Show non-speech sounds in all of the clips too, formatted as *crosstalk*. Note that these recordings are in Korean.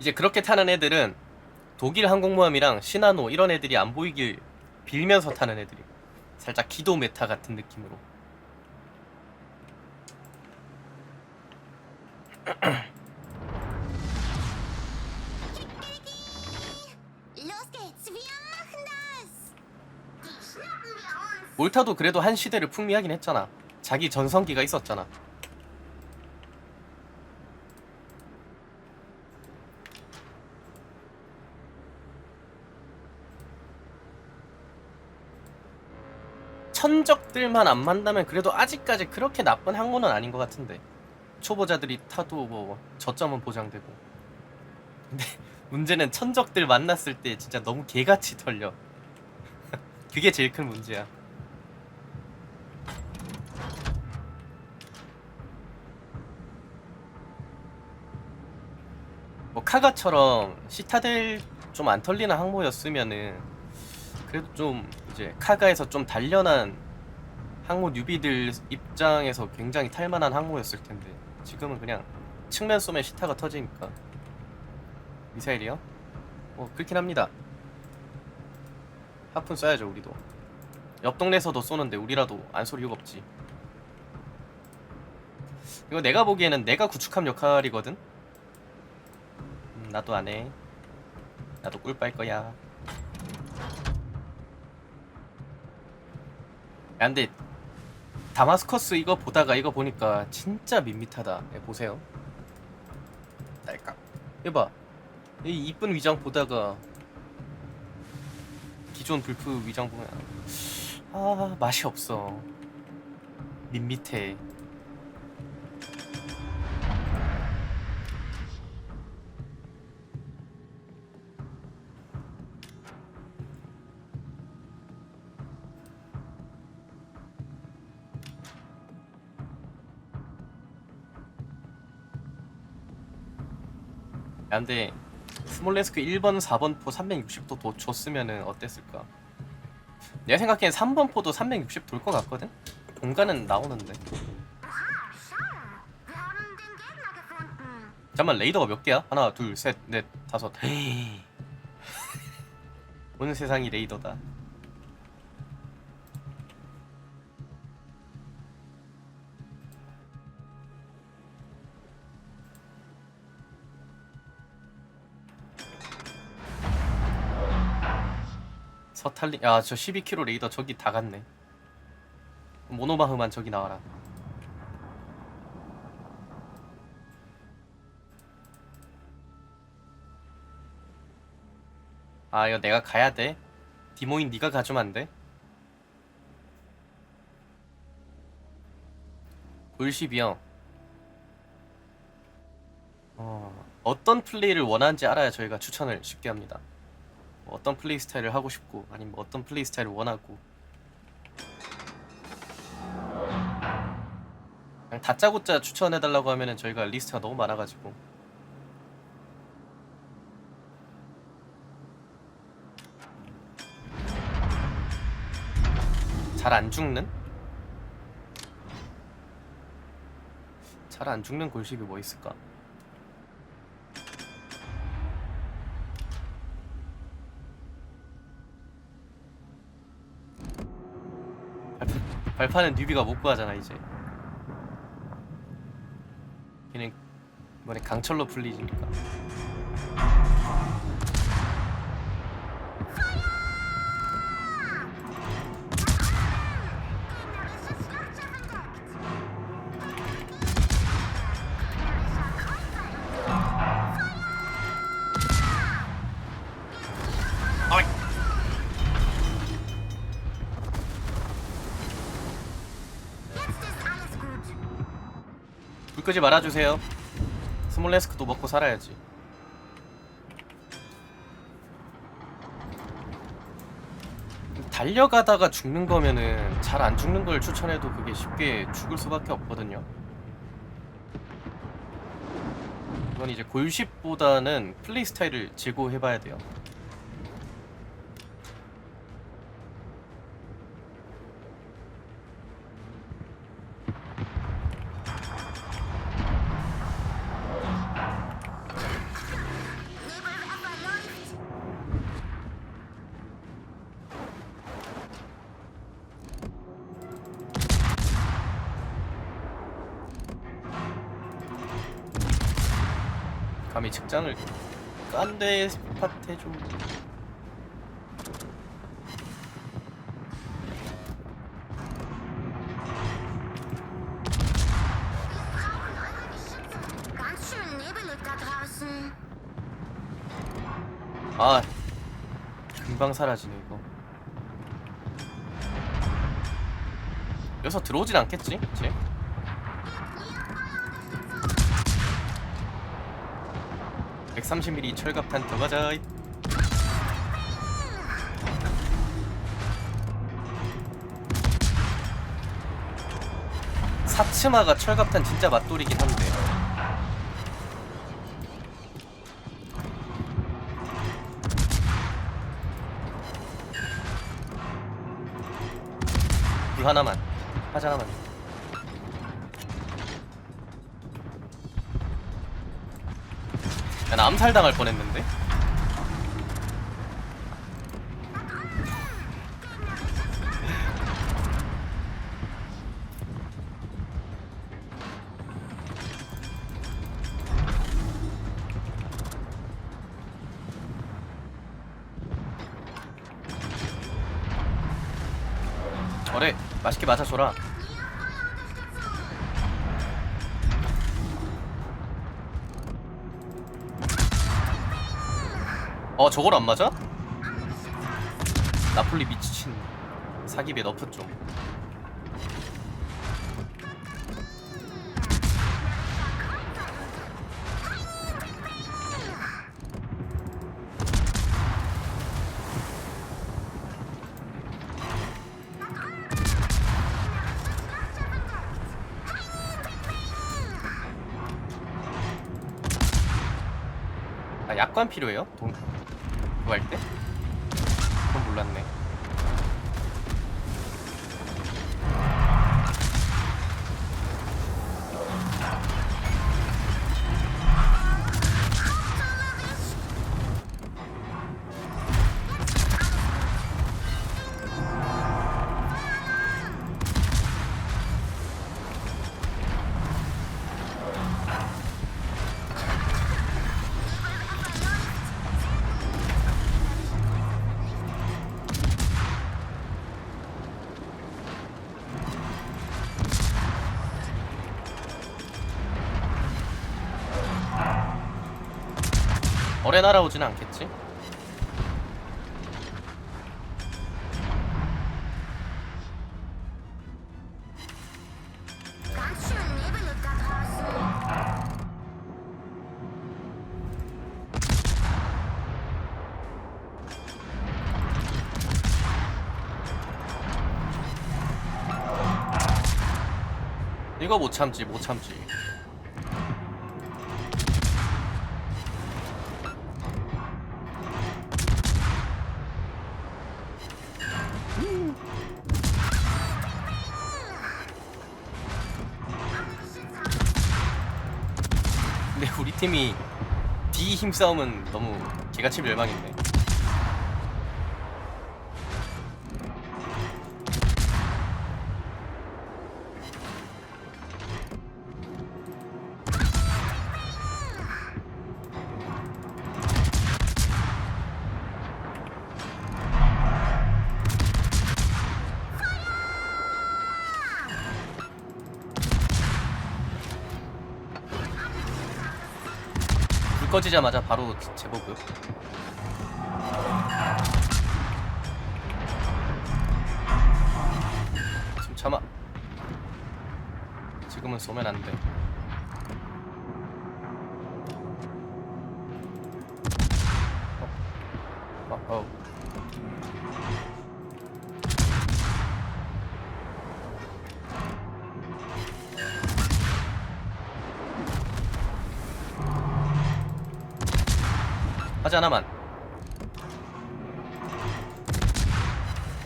이제 그렇게 타는 애들은 독일 항공모함이랑 시나노 이런 애들이 안 보이길 빌면서 타는 애들이 살짝 기도 메타 같은 느낌으로! *noise* 몰타도 그래도 한 시대를 풍미하긴 했잖아 자기 전성기가 있었잖아 천적들만 안 만나면 그래도 아직까지 그렇게 나쁜 항모는 아닌 것 같은데. 초보자들이 타도 뭐 저점은 보장되고. 근데 *laughs* 문제는 천적들 만났을 때 진짜 너무 개같이 털려. *laughs* 그게 제일 큰 문제야. 뭐 카가처럼 시타델 좀 안 털리는 항모였으면은 그래도 좀 이제 카가에서 좀 단련한 항모 뉴비들 입장에서 굉장히 탈만한 항모였을 텐데 지금은 그냥 측면 쏘면 시타가 터지니까. 미사일이요? 뭐 그렇긴 합니다. 하푼 쏴야죠 우리도. 옆 동네에서도 쏘는데 우리라도 안 쏠 이유가 없지. 이거 내가 보기에는 내가 구축함 역할이거든? 음, 나도 안해. 나도 꿀 빨 거야. 야 근데 다마스커스 이거 보다가 이거 보니까 진짜 밋밋하다. 예, 보세요. 딸깍. 이봐. 이 이쁜 위장 보다가 기존 불프 위장 보면 아 맛이 없어. 밋밋해 근데 스몰레스크 1번, 4번 포 360도 도 줬으면은 어땠을까? 내가 생각엔 3번 포도 360 돌 것 같거든? 공간은 나오는데. 잠깐만 레이더가 몇 개야? 하나, 둘, 셋, 넷, 다섯. 온 *laughs* 세상이 레이더다. 서탈리 야저 12km 레이더 저기 다 갔네. 모노마흐만 저기 나와라. 아 이거 내가 가야 돼? 디모인 네가 가주면 안 돼? 골십이요. 어, 어떤 플레이를 원하는지 알아야 저희가 추천을 쉽게 합니다 뭐 어떤 플레이 스타일을 하고 싶고 아니면 뭐 어떤 플레이 스타일을 원하고 그냥 다짜고짜 추천해달라고 하면은 저희가 리스트가 너무 많아가지고 잘 안 죽는? 잘 안 죽는 골십이 뭐 있을까? 발판, 발판은 뉴비가 못 구하잖아 이제. 걔는 이번에 강철로 풀리니까 불 끄지 말아주세요. 스몰레스크도 먹고 살아야지. 달려가다가 죽는 거면은 잘 안 죽는 걸 추천해도 그게 쉽게 죽을 수밖에 없거든요. 이건 이제 골십보다는 플레이 스타일을 제고해봐야 돼요 감히 측장을 깐데 스팟해 좀. 아 금방 사라지네 이거. 여기서 들어오진 않겠지? 그 (130mm) 철갑탄 더 가자. 사츠마가 철갑탄 진짜 맛돌이긴 한데. 이거 하나만. 하자 하나만 야, 나 암살 당할 뻔했는데. *laughs* 어래 맛있게 맞아줘라 어 저걸 안 맞아? 나폴리 미친 사기배 너프 좀 아 약관 필요해요? 돈 그 어뢰 날아오지는 않겠지? 이거 못 참지 못 참지 팀이 D 힘싸움은 너무 개같이 멸망했네 불 꺼지자마자 바로 재보급 좀 참아. 지금은 쏘면 안돼. 어, 어, 어. 하자 하나만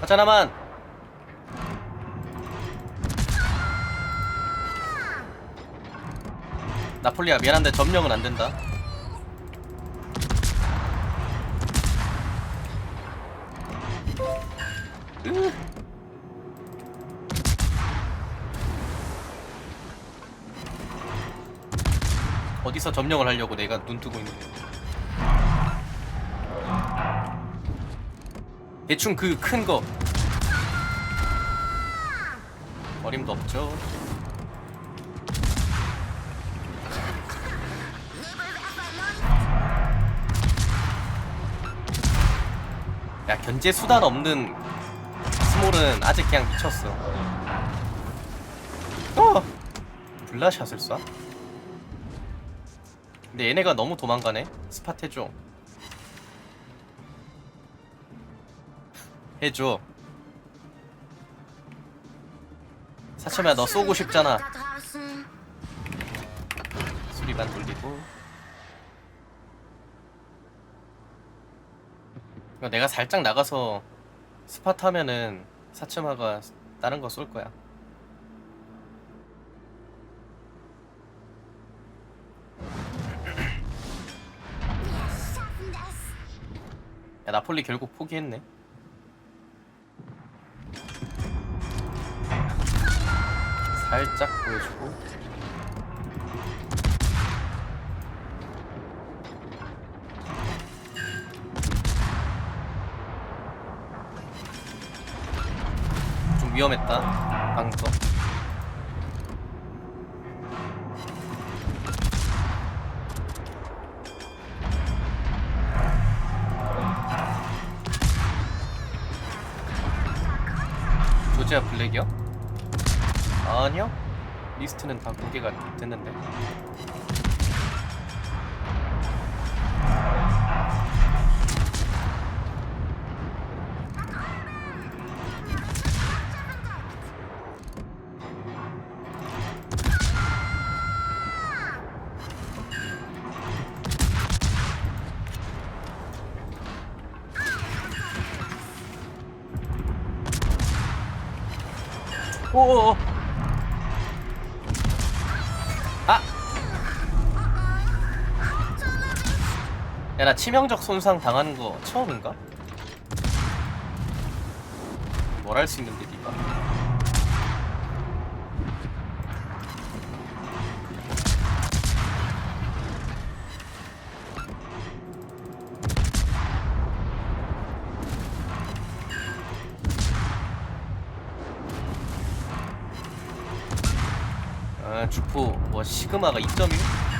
하자 하나만 나폴리아 미안한데 점령은 안 된다 으. 어디서 점령을 하려고 내가 눈 뜨고 있는 거야. 대충 그 큰 거. 어림도 없죠. 야 견제 수단 없는 스몰은 아직 그냥 미쳤어. 어! 블라샷을 쏴? 근데 얘네가 너무 도망가네. 스팟 해줘. 해줘. 사체야 너 쏘고 싶잖아. 수리반 돌리고. 내가 살짝 나가서 스팟 하면은 사츠마가 다른 거 쏠 거야. 야 나폴리 결국 포기했네. 살짝 보여주고. 좀 위험했다. 방금 거. 조지아 블랙이요? 아니요. 리스트는 다 공개가 됐는데. 오오오. 야 나 치명적 손상 당하는 거 처음인가? 뭘 할 수 있는데 니가? 아 주포 뭐 시그마가 2.1?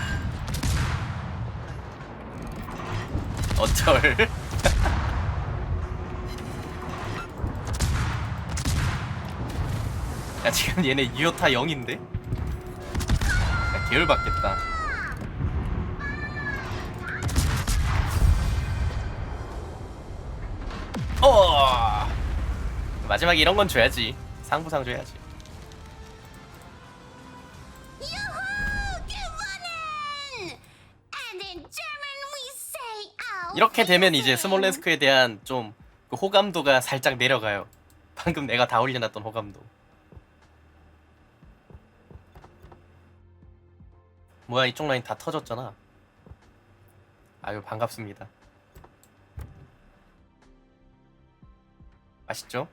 어쩔. 야 지금 얘네 이오타 0인데? 야 계열 받겠다. 어! 마지막에 이런 건 줘야지. 상부상 줘야지 이렇게 되면 이제. 스몰레스크에 대한 좀 그 호감도가 살짝 내려가요. *laughs* 방금 내가 다 올려놨던 호감도. 뭐야 이쪽 라인 다 터졌잖아. 아유 반갑습니다. 맛있죠?